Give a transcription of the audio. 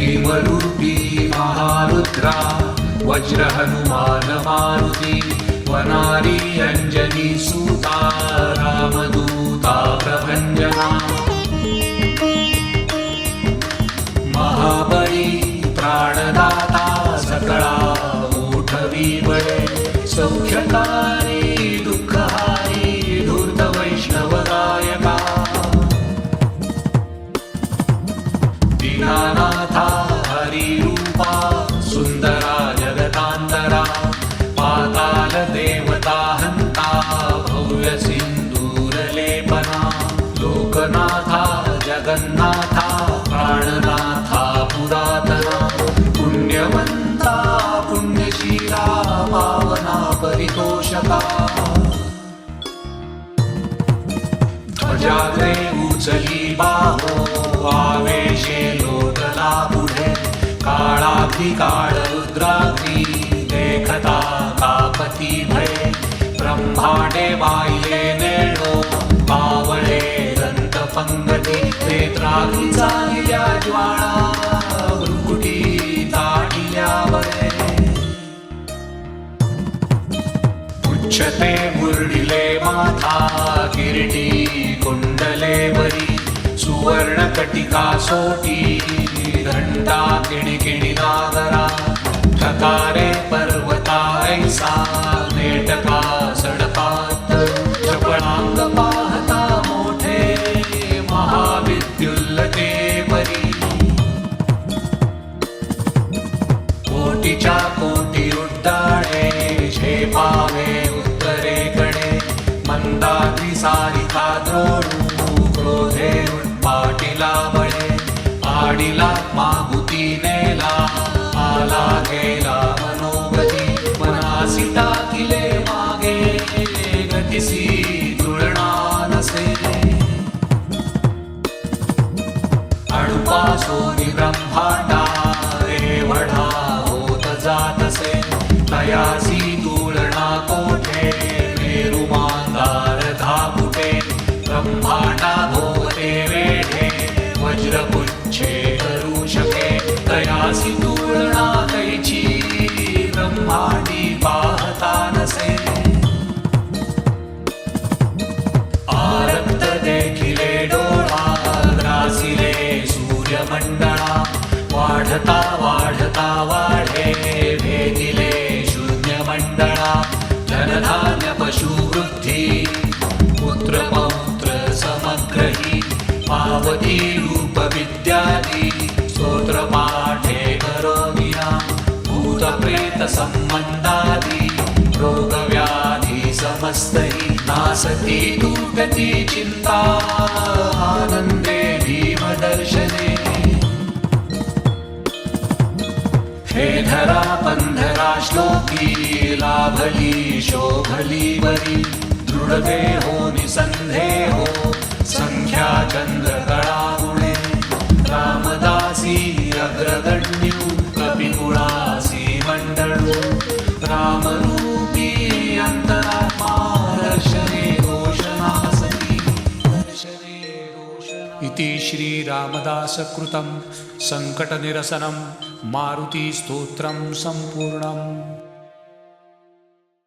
रूपी महारुद्रा वज्रहनुमान मारुति वनारी अञ्जनी सूता रामदूता प्रभञ्जना हरिरूपा सुन्दरा जगतान्तरा देवता हन्ता भव्य लोकनाथा जगन्नाथा प्राणनाथा पुरातना पुण्यवन्ता पुण्यशीला पावना परितोषका। ध्वजाग्रे उचली बाहो माझी काळ रुद्राची देखता कापती भय ब्रह्माडे बाह्ये नेणो पावळे दंतपंगती नेत्रागी चालिया ज्वाळा भृकुटी ताटिया वळे उच्चते मुरडिले माथा किरटी कुंडले वरी सुवर्ण कटिका सोटी घंटा किणिकिणि नागरा ठकारे पर्वता ऐसा नेटका सडपात चपळांग पाहता मोठे महाविद्युल्लते परी। कोटी उड्डाणे झेपावे उत्तरेकडे मंदाग्री सारिका द्रोणू क्रोधे पाटीला बळे आडीला मागुती नेला आला गेला मनोगती मनासी किले मागे. गतीसी तुळणा नसे. अणुपासोनी ब्रह्मांडा एवढा होत जात असे तयासी तुळणा कोठे? मेरुमांगार धापुटे ब्रह्मांडा भोवते वेढे. कैची ब्रह्मांडी पाहता नसे। आरक्त देखिले डोळा ग्रासिले सूर्यमंडळा वाढता वाढता वाढे भेदिले शून्यमंडळा धनधान्य पशुवृद्धी पुत्र पौत्र समग्रही पावती प्रेत संबंधादी रोग व्याधी समस्तही नासती तू गती चिंता आनंदे भीमदर्शने। हे धरा पंधरा श्लोकी लाभली शोभली बरी दृढते हो निसंधे हो संख्या चंद्र गुणे रामदासी अग्रगण्यू श्रीरामदासकृतं सङ्कटनिरसनं मारुतिस्तोत्रं सम्पूर्णम्